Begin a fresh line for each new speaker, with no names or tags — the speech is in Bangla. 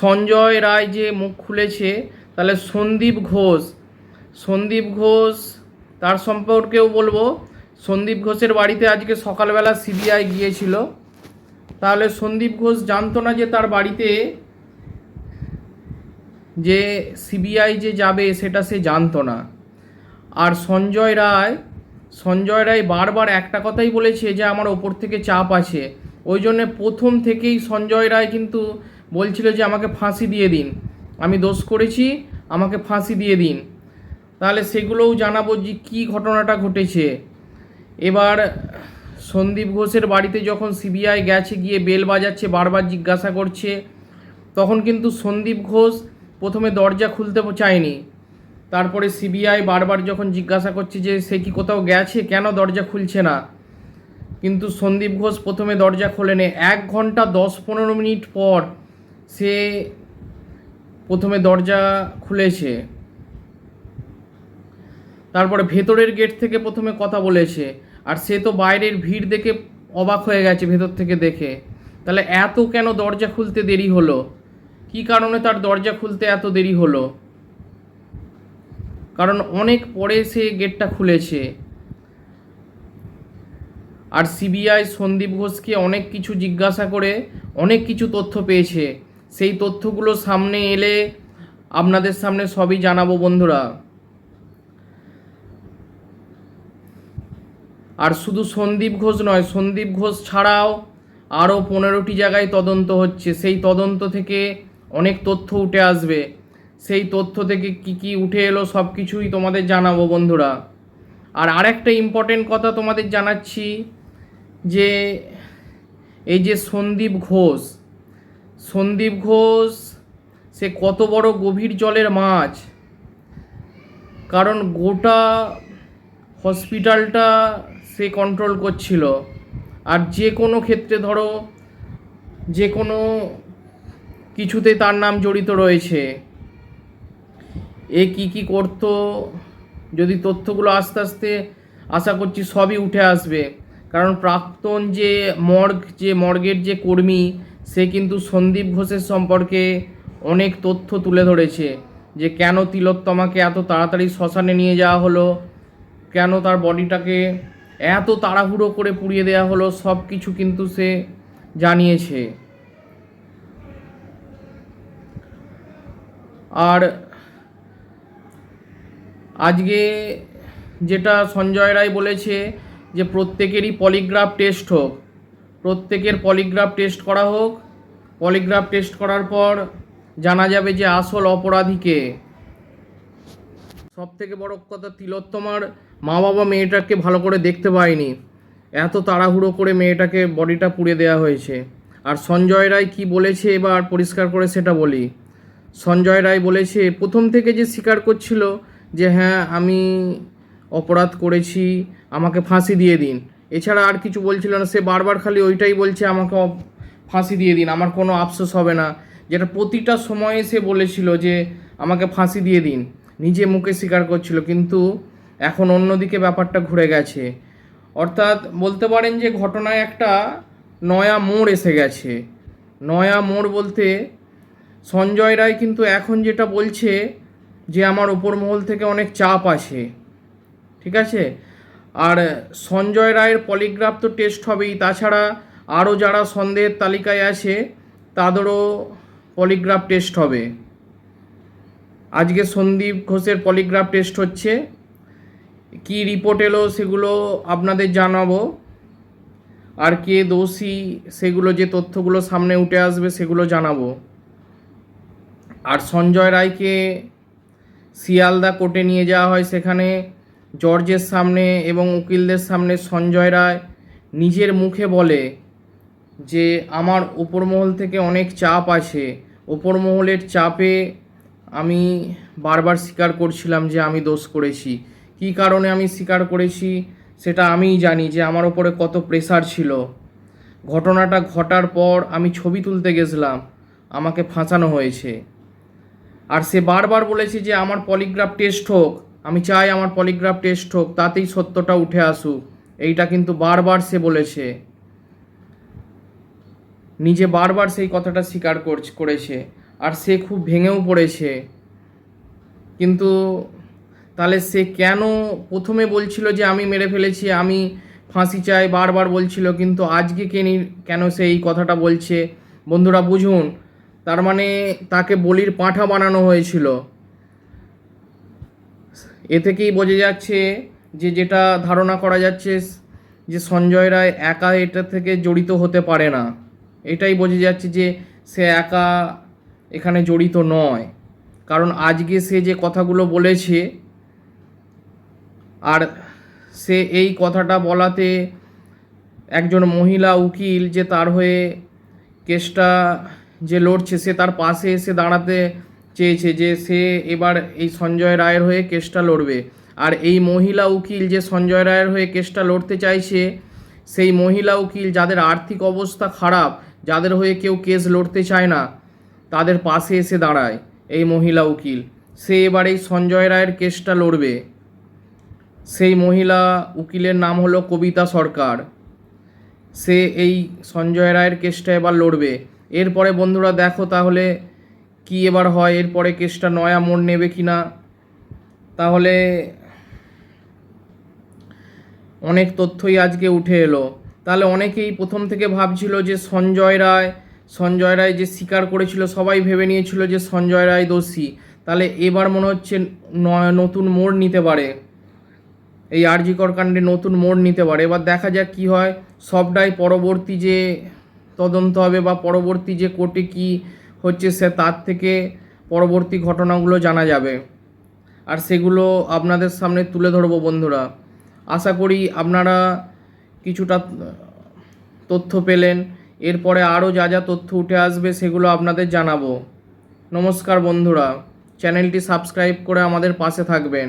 সঞ্জয় রায় যে মুখ খুলেছে, তাহলে সন্দীপ ঘোষ। সন্দীপ ঘোষ, তার সম্পর্কেও বলব। সন্দীপ ঘোষের বাড়িতে আজকে সকালবেলা সিবিআই গিয়েছিল। তাহলে সন্দীপ ঘোষ জানতো না যে তার বাড়িতে যে সিবিআই যে যাবে, সেটা সে জানতো না। আর সঞ্জয় রায় সঞ্জয় রায় বারবার একটা কথাই বলেছে যে আমার ওপর থেকে চাপ আছে। ওই জন্যে প্রথম থেকেই সঞ্জয় রায় কিন্তু বলছিল যে আমাকে ফাঁসি দিয়ে দিন। আমি দোষ করেছি, আমাকে ফাঁসি দিয়ে দিন। তাহলে সেগুলোও জানাব যে কী ঘটনাটা ঘটেছে। এবার সন্দীপ ঘোষের বাড়িতে যখন সিবিআই গেছে, গিয়ে বেল বাজাচ্ছে, বারবার জিজ্ঞাসা করছে, তখন কিন্তু সন্দীপ ঘোষ প্রথমে দরজা খুলতে চায়নি। তারপরে সিবিআই বারবার যখন জিজ্ঞাসা করছে যে সে কি কোথাও গেছে, কেন দরজা খুলছে না? কিন্তু সন্দীপ ঘোষ প্রথমে দরজা খোলেনি। এক ঘণ্টা দশ পনেরো মিনিট পর সে প্রথমে দরজা খুলেছে। তারপরে ভেতরের গেট থেকে প্রথমে কথা বলেছে। আর সে তো বাইরের ভিড় দেখে অবাক হয়ে গেছে ভেতর থেকে দেখে। তাহলে এত কেন দরজা খুলতে দেরি হলো? কি কারণে তার দরজা খুলতে এত দেরি হলো? কারণ অনেক পরে সে গেটটা খুলেছে। আর সিবিআই সন্দীপ ঘোষকে অনেক কিছু জিজ্ঞাসা করে অনেক কিছু তথ্য পেয়েছে। সেই তথ্যগুলো সামনে এলে আপনাদের সামনে সবই জানাব বন্ধুরা। আর শুধু সন্দীপ ঘোষ নয়, সন্দীপ ঘোষ ছাড়াও আরও পনেরোটি জায়গায় তদন্ত হচ্ছে। সেই তদন্ত থেকে অনেক তথ্য উঠে আসবে। সেই তথ্য থেকে কি কি উঠে এলো সব কিছুই তোমাদের জানাব বন্ধুরা। আর আরেকটা ইম্পর্টেন্ট কথা তোমাদের জানাচ্ছি যে, এই যে সন্দীপ ঘোষ সন্দীপ ঘোষ, সে কত বড় গভীর জলের মাছ। কারণ গোটা হসপিটালটা সে কন্ট্রোল করছিল। আর যে কোনো ক্ষেত্রে ধরো, যে কোনো কিছুতে তার নাম জড়িত রয়েছে। এ কি কি করতো, যদি তথ্যগুলো আস্তে আস্তে আশা করছি সবই উঠে আসবে। কারণ প্রাক্তন যে মর্গ, যে মর্গের যে কর্মী সে কিন্তু সন্দীপ ঘোষের সম্পর্কে অনেক তথ্য তুলে ধরেছে যে কেন তিলোত্তমাকে এত তাড়াতাড়ি শ্মশানে নিয়ে যাওয়া হলো, কেন তার বডিটাকে এত তাড়াহুড়ো করে পুড়িয়ে দেওয়া হলো, সব কিছু কিন্তু সে জানিয়েছে। আর আজকে যেটা সঞ্জয় রায় বলেছে যে প্রত্যেকেরই পলিগ্রাফ টেস্ট হোক প্রত্যেকের পলিগ্রাফ টেস্ট করা হোক। পলিগ্রাফ টেস্ট করার পর জানা যাবে যে আসল অপরাধীকে। সব থেকে বড় কথা তিলোত্তমার মা বাবা মেয়েটাকে ভালো করে দেখতে পায়নি। এত তাড়াহুড়ো করে মেয়েটাকে বডিটা পুড়ে দেওয়া হয়েছে। আর সঞ্জয় রায় কি বলেছে এবার পরিষ্কার করে সেটা বলি। সঞ্জয় রায় বলেছে, প্রথম থেকে যে স্বীকার করছিল যে হ্যাঁ আমি অপরাধ করেছি, আমাকে ফাঁসি দিয়ে দিন। এছাড়া আর কিছু বলছিল না, সে বারবার খালি ওইটাই বলছে, আমাকে ফাঁসি দিয়ে দিন, আমার কোনো আফসোস হবে না। যেটা প্রতিটা সময়ে সে বলেছিল যে, আমাকে ফাঁসি দিয়ে দিন, নিজে মুখে স্বীকার করছিল, কিন্তু এখন অন্যদিকে ব্যাপারটা ঘুরে গেছে। অর্থাৎ বলতে পারেন যে, ঘটনায় একটা নয়া মোড় এসে গেছে। নয়া মোড় বলতে সঞ্জয় রায় কিন্তু এখন যেটা বলছে, যে আমার ওপর মহল থেকে অনেক চাপ আছে ঠিক আছে? আর সঞ্জয় রায়ের পলিগ্রাফ তো টেস্ট হবেই। তাছাড়া আরও যারা সন্দেহের তালিকায় আছে, তাদেরও পলিগ্রাফ টেস্ট হবে। আজকে সন্দীপ ঘোষের পলিগ্রাফ টেস্ট হচ্ছে। কি রিপোর্ট এলো সেগুলো আপনাদের জানাব। আর কে দোষী সেগুলো যে তথ্যগুলো সামনে উঠে আসবে সেগুলো জানাব। আর সঞ্জয় রায়কে শিয়ালদা কোর্টে নিয়ে যাওয়া হয় সেখানে জর্জের সামনে এবং উকিলদের সামনে সঞ্জয় রায় নিজের মুখে বলে যে, আমার উপরমহল থেকে অনেক চাপ আছে। উপরমহলের চাপে আমি বারবার স্বীকার করছিলাম যে আমি দোষ করেছি। কী কারণে আমি স্বীকার করেছি সেটা আমিই জানি যে, আমার ওপরে কত প্রেসার ছিল। ঘটনাটা ঘটার পর আমি ছবি তুলতে গেছিলাম। আমাকে ফাঁসানো হয়েছে। আর সে বারবার বলেছে যে, আমার পলিগ্রাফ টেস্ট হোক আমি চাই আমার পলিগ্রাফ টেস্ট হোক, তাতেই সত্যটা উঠে আসুক। এইটা কিন্তু বারবার সে বলেছে। নিজে বারবার সেই কথাটা স্বীকার করছ- আর সে খুব ভেঙেও পড়েছে। কিন্তু তাহলে সে কেন প্রথমে বলছিল যে আমি মেরে ফেলেছি, আমি ফাঁসি চাই, বারবার বলছিল, কিন্তু আজকে কেনি কেন সে এই কথাটা বলছে? বন্ধুরা, বুঝুন, তার মানে তাকে বলির পাঁঠা বানানো হয়েছিল। এ থেকেই বোঝা যাচ্ছে যে যেটা ধারণা করা যাচ্ছে যে সঞ্জয় রায় একা এটা থেকে জড়িত হতে পারে না। এটাই বোঝা যাচ্ছে যে সে একা এখানে জড়িত নয়। কারণ আজকে সে যে কথাগুলো বলেছে আর সে এই কথাটা বলাতে একজন মহিলা উকিল যে তার হয়ে কেসটা যে লড়ছে সে তার পাশে এসে দাঁড়াতে চেয়েছে যে সে এবার এই সঞ্জয় রায়ের হয়ে কেসটা লড়বে। আর এই মহিলা উকিল যে সঞ্জয় রায়ের হয়ে কেসটা লড়তে চাইছে, সেই মহিলা উকিল যাদের আর্থিক অবস্থা খারাপ, যাদের হয়ে কেউ কেস লড়তে চায় না, তাদের পাশে এসে দাঁড়ায় এই মহিলা উকিল। সে এবার এই সঞ্জয় রায়ের কেসটা লড়বে। সেই মহিলা উকিলের নাম হলো কবিতা সরকার। সে এই সঞ্জয় রায়ের কেসটা এবার লড়বে। এরপরে বন্ধুরা দেখো তাহলে কি এবার হয়? এরপরে কেসটা নয়া মোড় নেবে কি না তাহলে অনেক তথ্যই আজকে উঠে এলো। তাহলে অনেকেই প্রথম থেকে ভাবছিল যে সঞ্জয় রায় সঞ্জয় রায় যে স্বীকার করেছিল, সবাই ভেবে নিয়েছিল যে সঞ্জয় রায় দোষী। তাহলে এবার মনে হচ্ছে নতুন মোড় নিতে পারে। এই আরজিকর কাণ্ডে নতুন মোড় নিতে পারে। এবার দেখা যাক কি হয়। সবটাই পরবর্তী যে তদন্ত হবে বা পরবর্তী যে কোর্টে কি হচ্ছে সে তার থেকে পরবর্তী ঘটনাগুলো জানা যাবে। আর সেগুলো আপনাদের সামনে তুলে ধরবো বন্ধুরা। আশা করি আপনারা কিছুটা তথ্য পেলেন। এরপরে আরও যা যা তথ্য উঠে আসবে সেগুলো আপনাদের জানাব। নমস্কার বন্ধুরা। চ্যানেলটি সাবস্ক্রাইব করে আমাদের পাশে থাকবেন।